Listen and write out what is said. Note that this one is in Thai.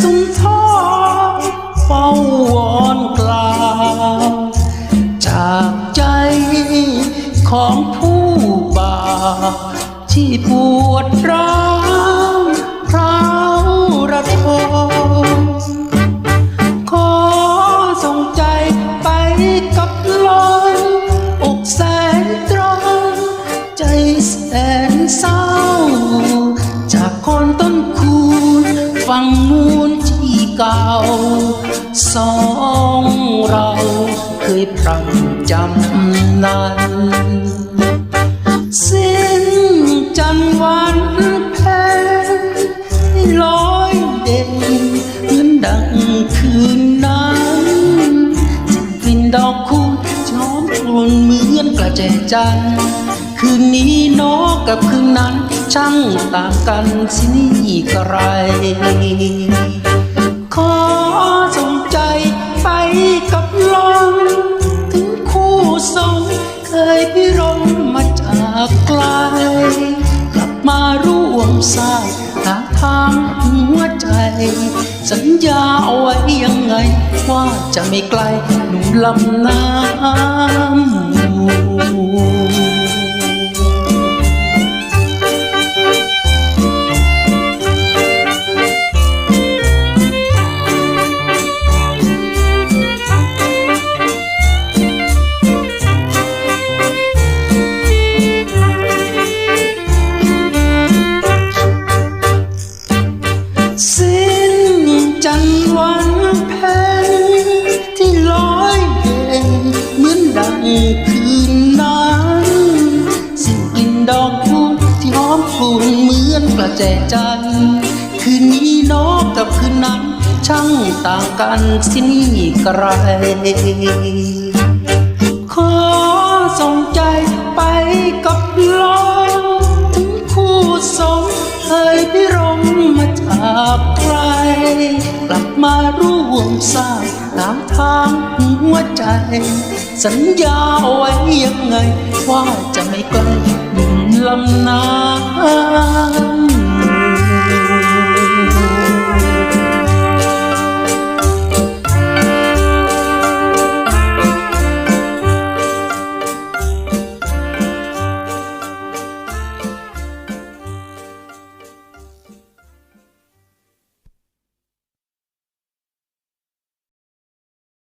สุนทรเฝ้าวอนกล่าวจากใจของผู้บาที่ปวดร้าวพร้าวระทมขอส่งใจไปกับลมอกแสนตรงใจแสังมูลที่เก่า สองเราเคยพรำจำนั้นสิ้นจันทร์วันแพ้ลอยเด่นเหมือนดังคืนนั้นกลิ่นดอกคูจอมกลุ่นเหมือนกระเจจันคืนนี้นกกับคืนนั้นช่างต่างกันสินี่กระไร ขอส่งใจไปกับลมถึงคู่สมเคยพิรมมาจากไกล กลับมาร่วมสางทางทางหัวใจ สัญญาเอาไว้ยังไง ว่าจะไม่ไกลหนุ่มลำน้ำ จันทร์วันเพ็ญที่ลอยเด่นเหมือนดังคืนนั้นสิ้นกลิ่นดอกพุธที่หอมฟุ้งเหมือนกระแจจันทร์คืนนี้นอกกับคืนนั้น ช่างต่างกันสินี่กระไรขอส่งใจไปกับลมถึงคู่สมเคยพิรมมาจาก กลับมาร่วมสร้างตามทางหัวใจ สัญญาเอาไว้ยังไง ว่าจะไม่ไกลหนุ่มลำนา